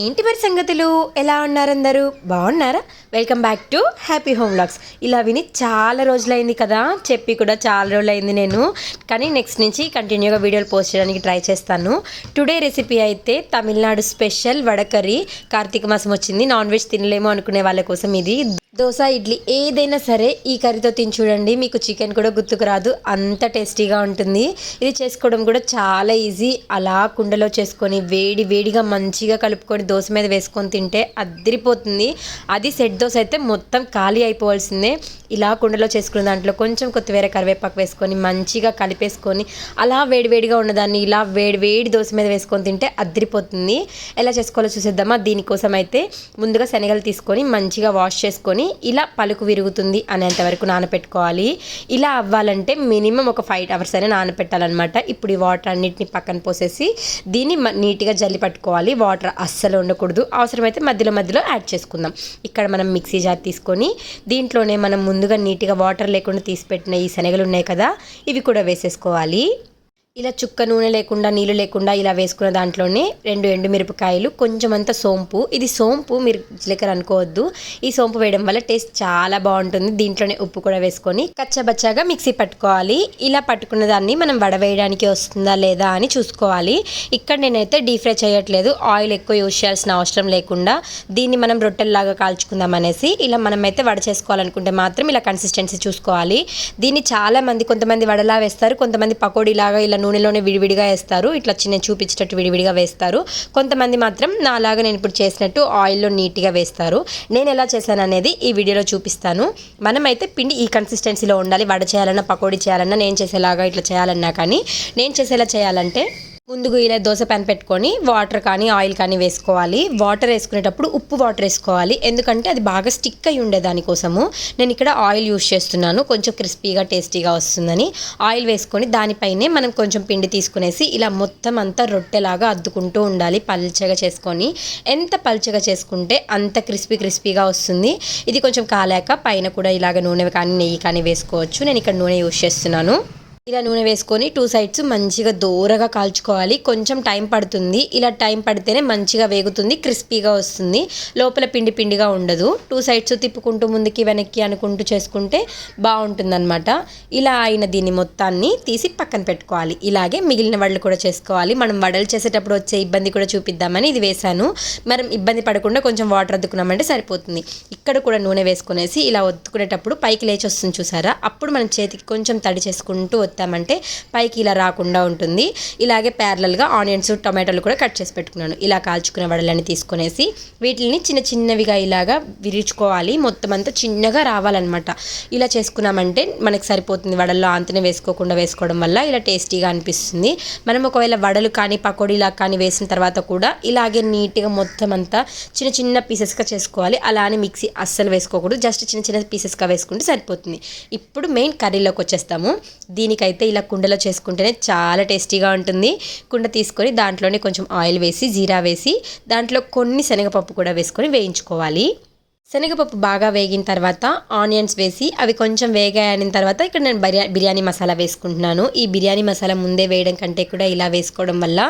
ఏంటి మరి సంగతులు? ఎలా ఉన్నారు అందరూ బాగున్నారా? Welcome back to happy home logs ఇలా విని చాలా రోజులైంది కదా? చెప్పి కూడా చాలా రోజులైంది నేను. కానీ నెక్స్ట్ నుంచి కంటిన్యూగా వీడియోలు పోస్ట్ చేయడానికి ట్రై చేస్తాను. టుడే రెసిపీ అయితే తమిళనాడు స్పెషల్ వడకర్రీ కార్తీక మాసం వచ్చింది. నాన్ వెజ్ తినలేమో అనుకునే వాళ్ళ కోసం ఇది దోశ ఇడ్లీ ఏదైనా సరే ఈ కర్రీతో తిని చూడండి మీకు చికెన్ కూడా గుర్తుకు రాదు. అంత టేస్టీగా ఉంటుంది. ఇది చేసుకోవడం కూడా చాలా ఈజీ. అలా కుండలో చేసుకొని వేడి వేడిగా మంచిగా కలుపుకొని దోశ మీద వేసుకొని తింటే అద్దరిపోతుంది అది సెట్ దోశ అయితే మొత్తం ఖాళీ అయిపోవాల్సిందే. ఇలా కుండలో చేసుకున్న దాంట్లో కొంచెం కొత్తిమీర కరివేపాకు వేసుకొని మంచిగా కలిపేసుకొని అలా వేడివేడిగా ఉన్నదాన్ని ఇలా వేడి వేడి దోశ మీద వేసుకొని తింటే అద్దరిపోతుంది ఎలా చేసుకోవాలో చూసేద్దామా? దీనికోసం అయితే ముందుగా శనగలు తీసుకొని మంచిగా వాష్ చేసుకొని ఇలా పలుకు విరుగుతుంది అనేంత వరకు నానపెట్టుకోవాలి. ఇలా అవ్వాలంటే మినిమం ఒక ఫైవ్ అవర్స్ అయినా నానపెట్టాలన్నమాట. ఇప్పుడు ఈ వాటర్ అన్నిటిని పక్కన పోసేసి దీన్ని మ- నీట్గా జల్లి పట్టుకోవాలి. వాటర్ అస్సలు ఉండకూడదు. అవసరమైతే మధ్యలో మధ్యలో యాడ్ చేసుకుందాం. ఇక్కడ మనం మిక్సీ జార్ తీసుకొని దీంట్లోనే మనం ముందుగా నీట్గా వాటర్ లేకుండా తీసి పెట్టిన ఈ శనగలు ఉన్నాయి కదా ఇవి కూడా వేసేసుకోవాలి. ఇలా చుక్క నూనె లేకుండా నీళ్ళు లేకుండా ఇలా వేసుకున్న దాంట్లోనే రెండు ఎండు మిరపకాయలు కొంచెం అంత సోంపు. ఇది సోంపు మీరు జీలకర్ర అనుకోవద్దు. ఈ సోంపు వేయడం వల్ల టేస్ట్ చాలా బాగుంటుంది. దీంట్లోనే ఉప్పు కూడా వేసుకొని కచ్చబచ్చాగా మిక్సీ పట్టుకోవాలి. ఇలా పట్టుకున్న దాన్ని మనం వడవేయడానికి వస్తుందా లేదా అని చూసుకోవాలి. ఇక్కడ నేనైతే డీప్ ఫ్రై చేయట్లేదు. ఆయిల్ ఎక్కువ యూజ్ చేయాల్సిన అవసరం లేకుండా దీన్ని మనం రొట్టెల్లాగా కాల్చుకుందాం అనేసి ఇలా మనమైతే వడ చేసుకోవాలనుకుంటే మాత్రం ఇలా కన్సిస్టెన్సీ చూసుకోవాలి. దీన్ని చాలా మంది కొంతమంది వడలా వేస్తారు కొంతమంది పకోడీలాగా ఇలా నూనెలోనే విడివిడిగా వేస్తారు. ఇట్లా చిన్న చూపించేటట్టు విడివిడిగా వేస్తారు. కొంతమంది మాత్రం నాలాగా నేను ఇప్పుడు చేసినట్టు ఆయిల్లో నీట్గా వేస్తారు. నేను ఎలా చేశాను అనేది ఈ వీడియోలో చూపిస్తాను. మనమైతే పిండి ఈ కన్సిస్టెన్సీలో ఉండాలి. వడ చేయాలన్నా పకోడీ చేయాలన్నా నేను చేసేలాగా ఇట్లా చేయాలన్నా కానీ నేను చేసేలా చేయాలంటే ముందుగా ఇలా దోశ పెన్ పెట్టుకొని వాటర్ కానీ ఆయిల్ కానీ వేసుకోవాలి. వాటర్ వేసుకునేటప్పుడు ఉప్పు వాటర్ వేసుకోవాలి. ఎందుకంటే అది బాగా స్టిక్ అయి ఉండే దానికోసము నేను ఇక్కడ ఆయిల్ యూస్ చేస్తున్నాను. కొంచెం క్రిస్పీగా టేస్టీగా వస్తుందని. ఆయిల్ వేసుకొని దానిపైనే మనం కొంచెం పిండి తీసుకునేసి ఇలా మొత్తం అంతా రొట్టెలాగా అద్దుకుంటూ ఉండాలి. పల్చగా చేసుకొని. ఎంత పల్చగా చేసుకుంటే అంత క్రిస్పీ క్రిస్పీగా వస్తుంది. ఇది కొంచెం కాలాక పైన కూడా ఇలాగ నూనె కానీ నెయ్యి కానీ వేసుకోవచ్చు. నేను ఇక్కడ నూనె యూస్ చేస్తున్నాను. ఇలా నూనె వేసుకొని టూ సైడ్స్ మంచిగా దూరగా కాల్చుకోవాలి. కొంచెం టైం పడుతుంది. ఇలా టైం పడితేనే మంచిగా వేగుతుంది క్రిస్పీగా వస్తుంది. లోపల పిండి పిండిగా ఉండదు. టూ సైడ్స్ తిప్పుకుంటూ ముందుకి వెనక్కి అనుకుంటూ చేసుకుంటే బాగుంటుందన్నమాట. ఇలా అయిన దీన్ని మొత్తాన్ని తీసి పక్కన పెట్టుకోవాలి. ఇలాగే మిగిలిన వడలు కూడా చేసుకోవాలి. మనం వడలు చేసేటప్పుడు వచ్చే ఇబ్బంది కూడా చూపిద్దామని ఇది వేశాను. మనం ఇబ్బంది పడకుండా కొంచెం వాటర్ అద్దుకున్నామంటే సరిపోతుంది. ఇక్కడ కూడా నూనె వేసుకునేసి ఇలా ఒత్తుకునేటప్పుడు పైకి లేచి వస్తుంది చూసారా? అప్పుడు మనం చేతికి కొంచెం తడి చేసుకుంటూ ఒత్తామంటే పైకి ఇలా రాకుండా ఉంటుంది. ఇలాగే ప్యారలల్గా ఆనియన్స్ టొమాటోలు కూడా కట్ చేసి పెట్టుకున్నాను. ఇలా కాల్చుకున్న వడలని తీసుకునేసి వీటిని చిన్న చిన్నవిగా ఇలాగా విరుచుకోవాలి. మొత్తం అంతా చిన్నగా రావాలన్నమాట. ఇలా చేసుకున్నామంటే మనకి సరిపోతుంది. వడల్లో అంతనే వేసుకోకుండా వేసుకోవడం వల్ల ఇలా టేస్టీగా అనిపిస్తుంది. మనం ఒకవేళ వడలు కానీ పకోడీలా కానీ వేసిన తర్వాత కూడా ఇలాగే నీట్గా మొత్తం అంతా చిన్న చిన్న పీసెస్గా చేసుకోవాలి. అలానే మిక్సీ అస్సలు వేసుకోకూడదు. జస్ట్ చిన్న చిన్న పీసెస్గా వేసుకుంటే సరిపోతుంది. ఇప్పుడు మెయిన్ కర్రీలోకి వచ్చేస్తాము. దీనికి అయితే ఇలా కుండలో చేసుకుంటేనే చాలా టేస్టీగా ఉంటుంది. కుండ తీసుకొని దాంట్లోనే కొంచెం ఆయిల్ వేసి జీరా వేసి దాంట్లో కొన్ని శనగపప్పు కూడా వేసుకొని వేయించుకోవాలి. శనగపప్పు బాగా వేగిన తర్వాత ఆనియన్స్ వేసి అవి కొంచెం వేగాయని తర్వాత ఇక్కడ నేను బిర్యా బిర్యానీ మసాలా వేసుకుంటున్నాను. ఈ బిర్యానీ మసాలా ముందే వేయడం కంటే కూడా ఇలా వేసుకోవడం వల్ల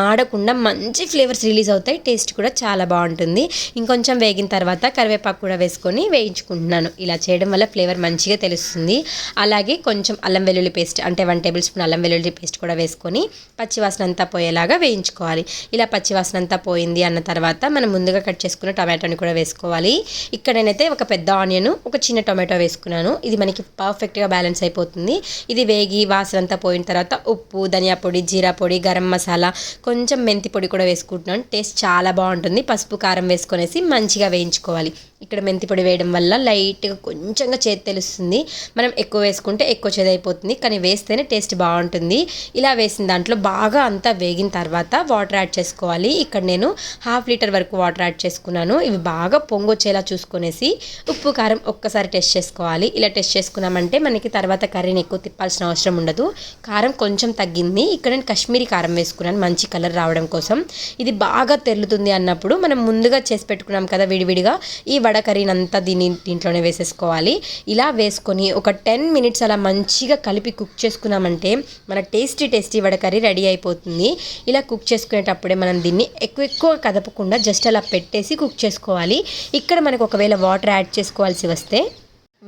మాడకుండా మంచి ఫ్లేవర్స్ రిలీజ్ అవుతాయి. టేస్ట్ కూడా చాలా బాగుంటుంది. ఇంకొంచెం వేగిన తర్వాత కరివేపాకు కూడా వేసుకొని వేయించుకుంటున్నాను. ఇలా చేయడం వల్ల ఫ్లేవర్ మంచిగా తెలుస్తుంది. అలాగే కొంచెం అల్లం వెల్లుల్లి పేస్ట్ అంటే వన్ టేబుల్ స్పూన్ అల్లం వెల్లుల్లి పేస్ట్ కూడా వేసుకొని పచ్చివాసన అంతా పోయేలాగా వేయించుకోవాలి. ఇలా పచ్చివాసన అంతా పోయింది అన్న తర్వాత మనం ముందుగా కట్ చేసుకున్న టమాటోని కూడా వేసుకోవాలి. ఇక్కడ నేనైతే ఒక పెద్ద ఆనియన్ ఒక చిన్న టొమాటో వేసుకున్నాను. ఇది మనకి పర్ఫెక్ట్గా బ్యాలెన్స్ అయిపోతుంది. ఇది వేగి వాసన అంతా పోయిన తర్వాత ఉప్పు ధనియా పొడి జీరా పొడి గరం మసాలా కొంచెం మెంతి పొడి కూడా వేసుకుంటున్నాను. టేస్ట్ చాలా బాగుంటుంది. పసుపు కారం వేసుకొనేసి మంచిగా వేయించుకోవాలి. ఇక్కడ మెంతి పొడి వేయడం వల్ల లైట్గా కొంచెంగా చేతి తెలుస్తుంది. మనం ఎక్కువ వేసుకుంటే ఎక్కువ చేదు అయిపోతుంది కానీ వేస్తేనే టేస్ట్ బాగుంటుంది. ఇలా వేసిన దాంట్లో బాగా అంతా వేగిన తర్వాత వాటర్ యాడ్ చేసుకోవాలి. ఇక్కడ నేను హాఫ్ లీటర్ వరకు వాటర్ యాడ్ చేసుకున్నాను. ఇవి బాగా పొంగొచ్చేలా చూసుకునేసి ఉప్పు కారం ఒక్కసారి టెస్ట్ చేసుకోవాలి. ఇలా టెస్ట్ చేసుకున్నామంటే మనకి తర్వాత కర్రీని ఎక్కువ తిప్పాల్సిన అవసరం ఉండదు. కారం కొంచెం తగ్గింది. ఇక్కడ నేను కాశ్మీరీ కారం వేసుకున్నాను. మంచి కలర్ రావడం కోసం. ఇది బాగా తెల్లుతుంది అన్నప్పుడు మనం ముందుగా చేసి పెట్టుకున్నాం కదా విడివిడిగా. ఈ వడ కర్రీని కర్రీనంతా దీని దీంట్లోనే వేసేసుకోవాలి. ఇలా వేసుకొని ఒక టెన్ మినిట్స్ అలా మంచిగా కలిపి కుక్ చేసుకున్నామంటే మన tasty tasty vada curry ready అయిపోతుంది. ఇలా కుక్ చేసుకునేటప్పుడే మనం దీన్ని ఎక్కువ ఎక్కువ కదపకుండా జస్ట్ అలా పెట్టేసి కుక్ చేసుకోవాలి. ఇక్కడ మనకు ఒకవేళ వాటర్ యాడ్ చేసుకోవాల్సి వస్తే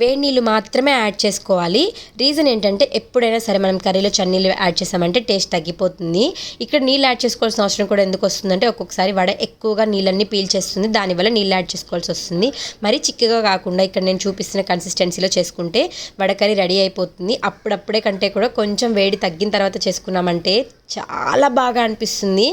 వేడి నీళ్ళు మాత్రమే యాడ్ చేసుకోవాలి. రీజన్ ఏంటంటే ఎప్పుడైనా సరే మనం కర్రీలో చన్నీళ్ళు యాడ్ చేసామంటే టేస్ట్ తగ్గిపోతుంది. ఇక్కడ నీళ్ళు యాడ్ చేసుకోవాల్సిన అవసరం కూడా ఎందుకు వస్తుందంటే ఒక్కొక్కసారి వడ ఎక్కువగా నీళ్ళన్నీ పీల్చేస్తుంది దానివల్ల నీళ్ళు యాడ్ చేసుకోవాల్సి వస్తుంది. మరి చిక్కగా కాకుండా ఇక్కడ నేను చూపిస్తున్న కన్సిస్టెన్సీలో చేసుకుంటే వడ కర్రీ రెడీ అయిపోతుంది. అప్పుడప్పుడే కంటే కూడా కొంచెం వేడి తగ్గిన తర్వాత చేసుకున్నామంటే చాలా బాగా అనిపిస్తుంది.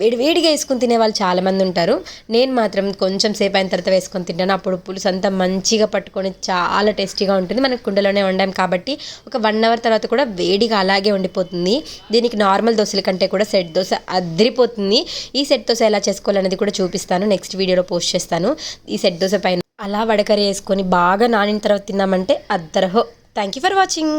వేడి వేడిగా వేసుకుని తినే వాళ్ళు చాలామంది ఉంటారు. నేను మాత్రం కొంచెం సేపు అయిన తర్వాత వేసుకొని తింటాను. అప్పుడు పులుసు అంతా మంచిగా పట్టుకొని చాలా టేస్టీగా ఉంటుంది. మనకు కుండలోనే వండాం కాబట్టి ఒక వన్ అవర్ తర్వాత కూడా వేడిగా అలాగే ఉండిపోతుంది. దీనికి నార్మల్ దోశల కంటే కూడా సెట్ దోశ అదిరిపోతుంది. ఈ సెట్ దోశ ఎలా చేసుకోవాలనేది కూడా చూపిస్తాను. నెక్స్ట్ వీడియోలో పోస్ట్ చేస్తాను. ఈ సెట్ దోశ పైన అలా వడకరి వేసుకొని బాగా నానిన తర్వాత తిన్నామంటే అద్దరహో. Thank you for watching